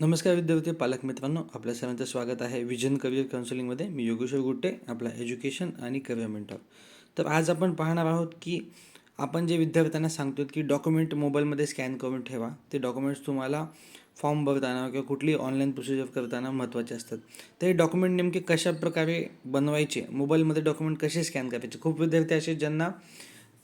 नमस्कार विद्यार्थी पालक मित्रांनो आपल्या सर्वांचं स्वागत आहे विजन करिअर काउन्सिलिंगमध्ये मी योगेश्वर गुट्टे आपला एज्युकेशन आणि करिअर मेंटर तर आज आपण पाहणार आहोत की आपण जे विद्यार्थ्यांना सांगतो की डॉक्युमेंट मोबाईलमध्ये स्कॅन करून ठेवा. ते डॉक्युमेंट्स तुम्हाला फॉर्म भरताना किंवा कुठली ऑनलाईन प्रोसिजर करताना महत्त्वाचे असतात. तर हे डॉक्युमेंट नेमके कशा प्रकारे बनवायचे मोबाईलमध्ये डॉक्युमेंट कसे स्कॅन करायचे? खूप विद्यार्थी असे ज्यांना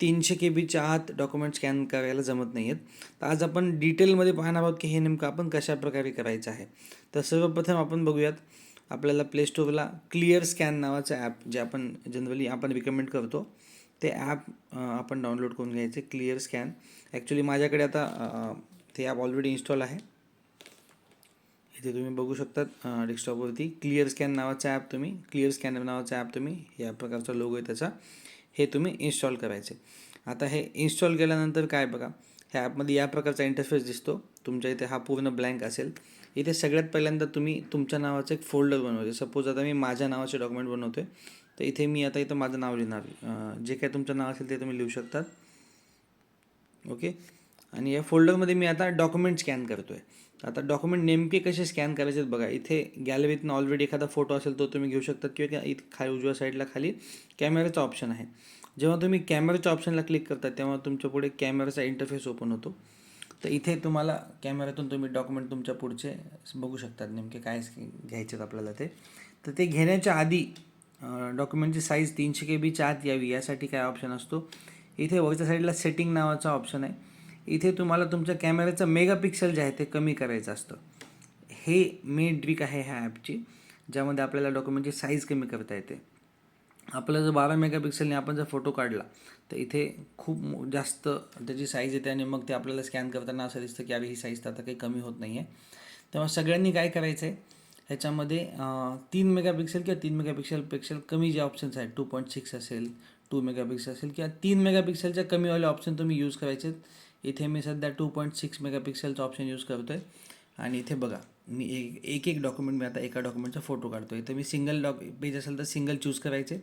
तीनशे के बीच्या आत डॉक्युमेंट स्कॅन करायला जमत नाही आहेत तर आज आपण डिटेलमध्ये पाहणार आहोत की हे नेमकं आपण कशा प्रकारे करायचं आहे. तर सर्वप्रथम आपण बघूयात आपल्याला प्लेस्टोरला क्लिअर स्कॅन नावाचं ॲप जे आपण जनरली आपण रिकमेंड करतो ते ॲप आपण डाउनलोड करून घ्यायचे क्लिअर स्कॅन ॲक्च्युली माझ्याकडे आता ते ॲप ऑलरेडी इन्स्टॉल आहे. इथे तुम्ही बघू शकतात डेस्कटॉपवरती क्लिअर स्कॅन नावाचा ॲप तुम्ही क्लिअर स्कॅनर नावाचा ॲप तुम्ही या प्रकारचा लोगो आहे त्याचा. हे तुम्ही इन्स्टॉल करायचे. आता हे इन्स्टॉल केल्यानंतर काय बघा ह्या ॲपमध्ये या प्रकारचा इंटरफेस दिसतो. तुमच्या इथे हा पूर्ण ब्लँक असेल. इथे सगळ्यात पहिल्यांदा तुम्ही तुमच्या नावाचं एक फोल्डर बनवते. सपोज आता मी माझ्या नावाचे डॉक्युमेंट बनवतो आहे तर इथे मी आता इथं माझं नाव लिहिणार. जे काय तुमचं नाव असेल ते तुम्ही लिहू शकतात. ओके? आणि या फोल्डरमध्ये मी आता डॉक्युमेंट स्कॅन करतो आहे आता डॉक्युमेंट नेमके कसे स्कॅन करायचे आहेत बघा. इथे गॅलरीतनं ऑलरेडी एखादा फोटो असेल तो तुम्ही घेऊ शकता किंवा इथे खाली उजव्या साईडला खाली कॅमेराचा ऑप्शन आहे. जेव्हा तुम्ही कॅमेराच्या ऑप्शनला क्लिक करता तेव्हा तुमच्यापुढे कॅमेराचा इंटरफेस ओपन होतो. तर इथे तुम्हाला कॅमेऱ्यातून तुम्ही डॉक्युमेंट तुमच्या पुढचे बघू शकतात नेमके काय घ्यायचे आहेत आपल्याला ते. तर ते घेण्याच्या आधी डॉक्युमेंटची साईज तीनशे के बीच्या आत यावी. यासाठी काय ऑप्शन असतो? इथे वरच्या साईडला सेटिंग नावाचा ऑप्शन आहे. इथे तुम्हाला तुमच्या कॅमेऱ्याचं मेगापिक्सल जे आहे ते कमी करायचं असतं. हे मेन ट्रिक आहे ह्या ॲपची ज्यामध्ये आपल्याला डॉक्युमेंटची साईज कमी करता येते. आपला जर बारा मेगापिक्सलने आपण जर फोटो काढला तर इथे खूप मो- जास्त त्याची साईज येते आणि मग ते आपल्याला स्कॅन करताना असं दिसतं की अरे ही साईज तर आता काही कमी होत नाही आहे तेव्हा सगळ्यांनी काय करायचं आहे ह्याच्यामध्ये तीन मेगापिक्सल किंवा तीन मेगापिक्सलपेक्षा कमी जे ऑप्शन्स आहेत टू पॉईंट सिक्स असेल टू मेगापिक्सल असेल किंवा तीन मेगापिक्सलच्या कमीवाले ऑप्शन तुम्ही यूज करायचे इथे मी सध्या टू पॉईंट सिक्स मेगापिक्सेलचं ऑप्शन यूज करतो आहे आणि इथे बघा मी एक एक एक डॉक्युमेंट मी आता एका डॉक्युमेंटचा फोटो काढतो इथे मी सिंगल डॉक पेज असेल तर सिंगल चूज करायचे.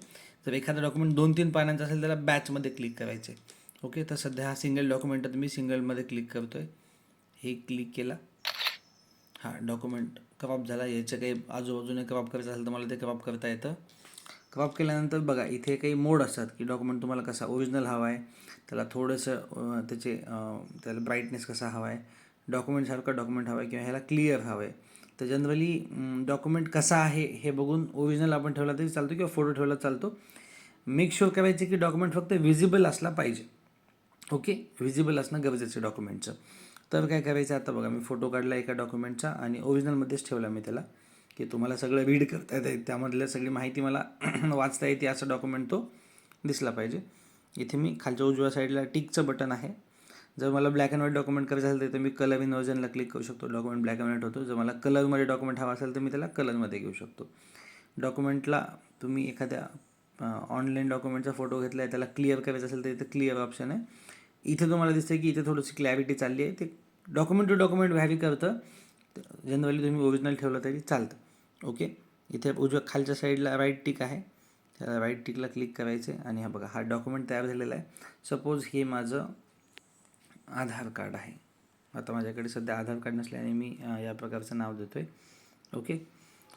जर एखादा डॉक्युमेंट दोन तीन पानांचा असेल त्याला बॅचमध्ये क्लिक करायचे. ओके तर सध्या हा सिंगल डॉक्युमेंट मी सिंगलमध्ये क्लिक करतो आहे हे क्लिक केला. हा डॉक्युमेंट क्रॉप झाला. याचं काही आजूबाजूने क्रॉप करायचं असेल तर मला ते क्रॉप करता येतं. क्रॉप केल्यानंतर बघा इथे काही मोड असतात की डॉक्युमेंट तुम्हाला कसा ओरिजिनल हवा आहे त्याला थोडंसं त्याचे त्याला ब्राईटनेस कसा हवा आहे डॉक्युमेंटसारखं डॉक्युमेंट हवा आहे किंवा ह्याला क्लिअर हवं आहे तर जनरली डॉक्युमेंट कसा आहे हे बघून ओरिजिनल आपण ठेवला तरी चालतो किंवा फोटो ठेवला चालतो. मेक शुअर करायचे की डॉक्युमेंट फक्त विजिबल असला पाहिजे. ओके व्हिजिबल असणं गरजेचं आहे डॉक्युमेंटचं तर काय करायचं आता बघा मी फोटो काढला एका डॉक्युमेंटचा आणि ओरिजिनलमध्येच ठेवला मी त्याला. की तुम्हाला सगळं रीड करता येते त्यामधल्या सगळी माहिती मला वाचता येते असा डॉक्युमेंट तो दिसला पाहिजे. इथे मी खालच्या उजव्या साईडला टिकचं बटन आहे. जर मला ब्लॅक अँड व्हाईट डॉक्युमेंट करायचं असेल तर मी कलर इन व्हर्जनला क्लिक करू शकतो. डॉक्युमेंट ब्लॅक अँड व्हाईट होतो. जर मला कलरमध्ये डॉक्युमेंट हवा असेल तर मी त्याला कलरमध्ये घेऊ शकतो. डॉक्युमेंटला तुम्ही एखाद्या ऑनलाईन डॉक्युमेंटचा फोटो घेतला आहे त्याला क्लिअर करायचा असेल तर इथे क्लिअर ऑप्शन आहे. इथे तुम्हाला दिसतं की इथे थोडीशी क्लॅरिटी चालली आहे. ते डॉक्युमेंट टू डॉक्युमेंट व्हॅरी करतं. जनरली तुम्ही ओरिजिनल ठेवलं तरी चालतं. ओके इथे उजव्या खालच्या साईडला राईट टिक आहे. त्या राईट टिकला क्लिक करायचे आणि हा बघा हा डॉक्युमेंट तयार झालेला आहे. सपोज हे माझं आधार कार्ड आहे. आता माझ्याकडे सध्या आधार कार्ड नसल्याने मी या प्रकारचं नाव देतो आहे ओके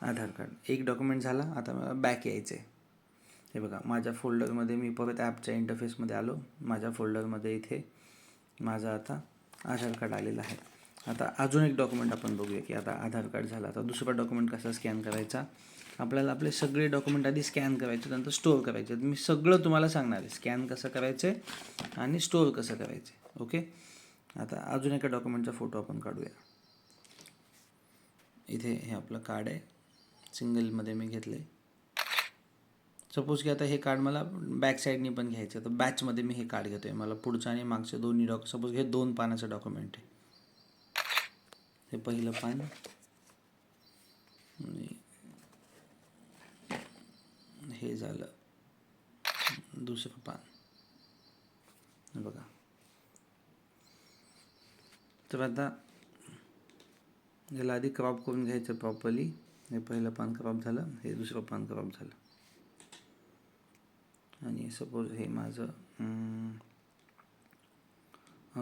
आधार कार्ड. एक डॉक्युमेंट झाला आता मला बॅक यायचं आहे हे बघा माझ्या फोल्डरमध्ये मी परत ॲपच्या इंटरफेसमध्ये आलो. माझ्या फोल्डरमध्ये इथे माझं आता आधार कार्ड आलेलं आहे. आता अजून एक डॉक्युमेंट आपण बघूया की आता आधार कार्ड झालं. आता दुसरा डॉक्युमेंट कसा स्कॅन करायचा? आपल्याला आपले सगळे डॉक्युमेंट आधी स्कॅन करायचे नंतर स्टोअर करायचे. मी सगळं तुम्हाला सांगणार आहे. स्कॅन कसं करायचं आहे आणि स्टोअर कसं करायचं. आहे ओके आता अजून एका डॉक्युमेंटचा फोटो आपण काढूया. इथे हे आपलं कार्ड आहे. सिंगलमध्ये मी घेतलं आहे सपोज की आता हे कार्ड मला बॅक साईडनी पण घ्यायचं तर बॅचमध्ये मी हे कार्ड घेतो आहे मला पुढचं आणि मागचं दोन्ही डॉक सपोज हे दोन पानाचं डॉक्युमेंट आहे. हे पहिलं पान. आणि हे झालं. दुसरं पान. बघा. तर आता याला आधी क्रॉप करून घ्यायचं प्रॉपरली हे पहिलं पान क्रॉप झालं. हे दुसरं पान क्रॉप झालं. आणि सपोज हे माझं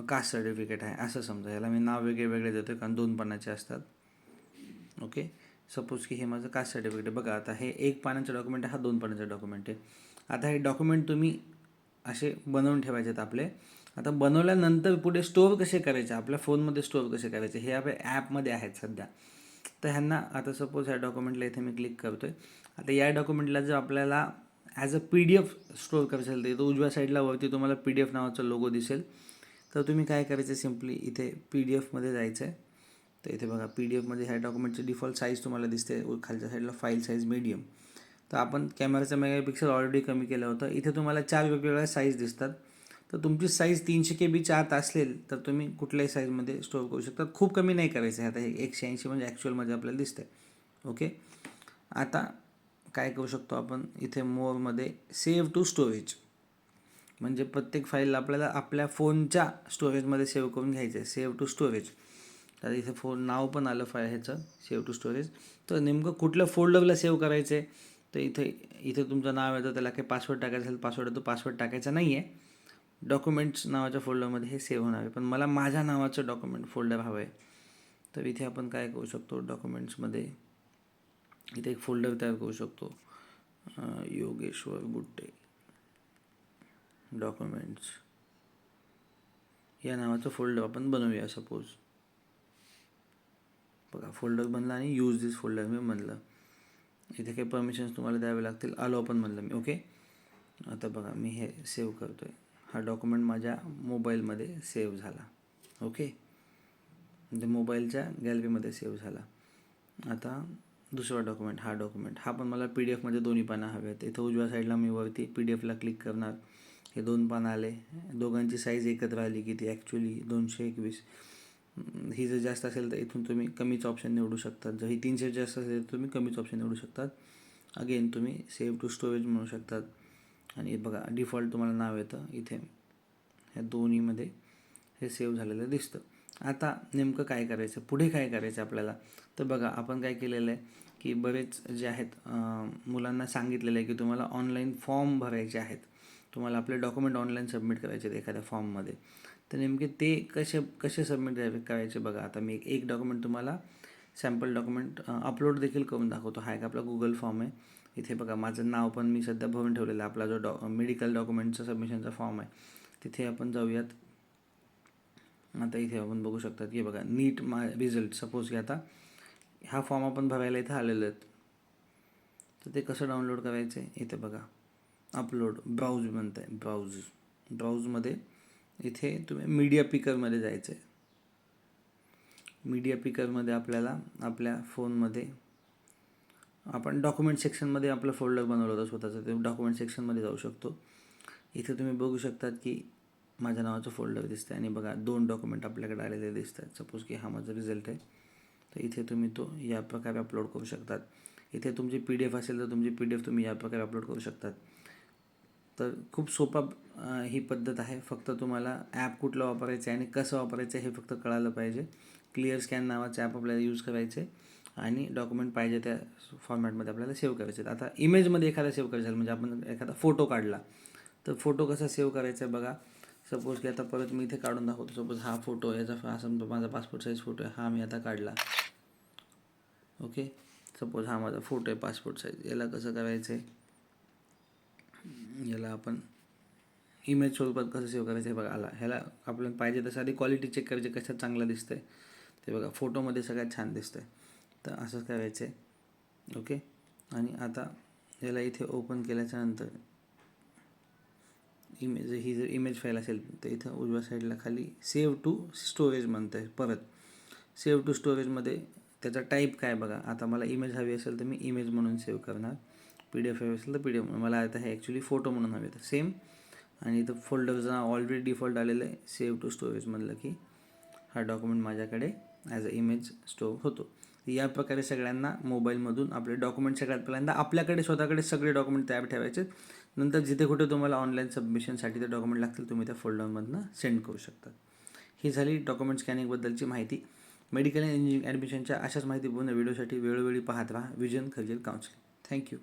कास्ट सर्टिफिकेट आहे? असं समजा. याला मी नाव वेगळे वेगळे देतो कारण दोन पानाचे असतात. ओके सपोज की हे माझं कास्ट सर्टिफिकेट आहे? बघा आता हे एक पानाचं डॉक्युमेंट आहे हा दोन पानाचं डॉक्युमेंट आहे. आता हे डॉक्युमेंट तुम्ही असे बनवून ठेवायचे आहेत आपले. आता बनवल्यानंतर पुढे स्टोअर कसे करायचे? आपल्या फोनमध्ये स्टोअर कसे करायचे? हे आपल्या ॲपमध्ये आहेत सध्या. तर ह्यांना आता सपोज ह्या डॉक्युमेंटला इथे मी क्लिक करतो आहे आता या डॉक्युमेंटला जर आपल्याला as a P D F store करायचं असेल तर उजव्या साईडला वरती तुम्हाला पी डी एफ नावाचा लोगो दिसेल. तर तुम्ही काय करायचं सिम्पली इथे पी डी एफमध्ये जायचं आहे तर इथे बघा पी डी एफमध्ये ह्या डॉक्युमेंटची डिफॉल्ट साईज तुम्हाला दिसते. खालच्या साईडला फाईल साईज मीडियम तर आपण कॅमेराचा मेगापिक्सल ऑलरेडी कमी केलं होतं. इथे तुम्हाला चार वेगवेगळ्या साईज दिसतात. तर तुमची साईज तीनशे के बीच्या आत असेल तर तुम्ही कुठल्याही साईजमध्ये स्टोअर करू शकता. खूप कमी नाही करायचं. आहे आता हे एकशे ऐंशी म्हणजे ॲक्च्युअलमध्ये आपल्याला दिसतंय. ओके आता काय करू शकतो आपण? इथे मोरमध्ये सेव्ह टू स्टोरेज म्हणजे प्रत्येक फाईल आपल्याला आपल्या फोनच्या स्टोरेजमध्ये सेव्ह करून घ्यायचं आहे. सेव्ह टू स्टोरेज तर इथे फोन नाव पण आलं फाय ह्याचं. सेव्ह टू स्टोरेज तर नेमकं कुठल्या फोल्डरला सेव्ह करायचं आहे तर इथे इथे तुमचं नाव येतं. त्याला काही पासवर्ड टाकायचं असेल पासवर्ड येतो पासवर्ड टाकायचा नाही आहे डॉक्युमेंट्स नावाच्या फोल्डरमध्ये हे सेव्ह होणार आहे. पण मला माझ्या नावाचं डॉक्युमेंट फोल्डर हवं आहे तर इथे आपण काय करू शकतो? डॉक्युमेंट्समध्ये इथे एक फोल्डर तयार करू शकतो. योगेश्वर गुट्टे. डॉक्युमेंट्स या नावाचं फोल्डर आपण बनवूया सपोज बघा फोल्डर बनला आणि यूज दिस फोल्डर मी म्हणलं. इथे काही परमिशन्स तुम्हाला द्यावे लागतील आलो पण म्हणलं मी ओके आता बघा मी हे सेव्ह करतो आहे हा डॉक्युमेंट माझ्या मोबाईलमध्ये सेव्ह झाला ओके म्हणजे मोबाईलच्या गॅलरीमध्ये सेव्ह झाला. आता दुसरा डॉक्युमेंट हा डॉक्युमेंट हा पण मला पी डी एफमध्ये दोन्ही पानं हवे आहेत इथं उजव्या साईडला मी वरती पी डी एफला क्लिक करणार. हे दोन पानं आले. दोघांची साईज एकत्र आली की ती ॲक्च्युली दोनशे एकवीस. ही जर जास्त असेल तर इथून तुम्ही कमीच ऑप्शन निवडू शकतात. जर ही तीनशे जास्त असेल तर तुम्ही कमीच ऑप्शन निवडू शकतात. अगेन तुम्ही सेव्ह टू स्टोरेज म्हणू शकतात. आणि बघा डिफॉल्ट तुम्हाला नाव येतं इथे. ह्या दोन्हीमध्ये हे सेव्ह झालेलं दिसतं. आता नेमकं काय करायचं? पुढे काय करायचं आपल्याला? तर बघा आपण काय केलेलं आहे की बरेच जे आहेत मुलांना सांगितलेलं आहे की तुम्हाला ऑनलाईन फॉर्म भरायचे आहेत. तुम्हाला आपले डॉक्युमेंट ऑनलाईन सबमिट करायचे आहेत एखाद्या फॉर्ममध्ये तर नेमके ते कसे कसे सबमिट करायचे बघा. आता मी एक एक डॉक्युमेंट तुम्हाला सॅम्पल डॉक्युमेंट अपलोड देखील करून दाखवतो. हा एक आपला गुगल फॉर्म आहे. इथे बघा माझं नाव पण मी सध्या भरून ठेवलेलं आहे. आपला जो डॉ मेडिकल डॉक्युमेंटचा सबमिशनचा फॉर्म आहे तिथे आपण जाऊयात. आता इथे आपण बघू शकतात की बघा नीट मा रिझल्ट. सपोज की आता हा फॉर्म आपण भरायला इथे आलेलो आहेत. तर ते कसं डाउनलोड करायचं? आहे इथे बघा. अपलोड ब्राउज म्हणत आहे ब्राउज ब्राउजमध्ये इथे तुम्ही मीडिया पिकरमध्ये जायचं आहे मीडिया पिकरमध्ये आपल्याला आपल्या फोनमध्ये आपण डॉक्युमेंट सेक्शनमध्ये आपलं फोल्डर बनवलं होतं स्वतःचं ते डॉक्युमेंट सेक्शनमध्ये जाऊ शकतो. इथे तुम्ही बघू शकतात की माझ्या नावाचं फोल्डर दिसतं आणि बघा दोन डॉक्युमेंट आपल्याकडे आलेले दिसत आहेत सपोज की हा माझा रिझल्ट आहे. तर इथे तुम्ही तो या प्रकारे अपलोड करू शकतात. इथे तुमची पी डी एफ असेल तर तुमची पी डी एफ तुम्ही या प्रकारे अपलोड करू शकतात. तर खूप सोपा ही पद्धत आहे. फक्त तुम्हाला ॲप कुठलं वापरायचं आहे आणि कसं वापरायचं आहे हे फक्त कळालं पाहिजे. क्लिअर स्कॅन नावाचं ॲप आपल्याला यूज करायचे आणि डॉक्युमेंट पाहिजे त्या फॉर्मॅटमध्ये आपल्याला सेव्ह करायचे. आता इमेजमध्ये एखादा सेव्ह करायचा आहे म्हणजे आपण एखादा फोटो काढला तर फोटो कसा सेव्ह करायचा आहे बघा. सपोज की आता परत मी इथे काढून दाखवतो. सपोज हा फोटो याचा हा समजा माझा पासपोर्ट साईज फोटो आहे हा मी आता काढला. ओके सपोज हा माझा फोटो आहे पासपोर्ट साईज याला कसं करायचं आहे याला आपण इमेज स्वरूपात कसं सेव्ह करायचं आहे बघा आला. ह्याला आपल्याला पाहिजे तसं आधी क्वालिटी चेक करायची कशात चांगलं दिसतंय. ते बघा फोटोमध्ये सगळ्यात छान दिसतं आहे तर असंच करायचं आहे ओके आणि आता याला इथे ओपन केल्याच्यानंतर इमेज ही जर इमेज फाईल असेल तर इथं उजव्या साईडला खाली सेव्ह टू स्टोरेज म्हणतं आहे परत सेव्ह टू स्टोरेजमध्ये त्याचा टाईप काय बघा? आता मला इमेज हवी असेल तर मी इमेज म्हणून सेव्ह करणार. पी डी एफ हवी असेल तर पी डी एफ मला आता हे ॲक्च्युली फोटो म्हणून हवे तर सेम आणि इथं फोल्डरचं ऑलरेडी डिफॉल्ट आलेलं आहे. सेव्ह टू स्टोरेज म्हणलं की हा डॉक्युमेंट माझ्याकडे ॲज अ इमेज स्टोअर होतो. या प्रकारे सगळ्यांना मोबाईलमधून आपले डॉक्युमेंट सगळ्यात पहिल्यांदा आपल्याकडे स्वतःकडे सगळे डॉक्युमेंट तयार ठेवायचे. नंतर जिथे कुठे तुम्हाला ऑनलाईन सबमिशनसाठी ते डॉक्युमेंट लागतील तुम्ही त्या फोल्डरमधनं सेंड करू शकता. ही झाली डॉक्युमेंट स्कॅनिंगबद्दलची माहिती. मेडिकल इंजिनिअरिंग ॲडमिशनच्या अशाच माहितीपूर्ण व्हिडिओसाठी वेळोवेळी पाहत राहा. Vision खजील counselling thank you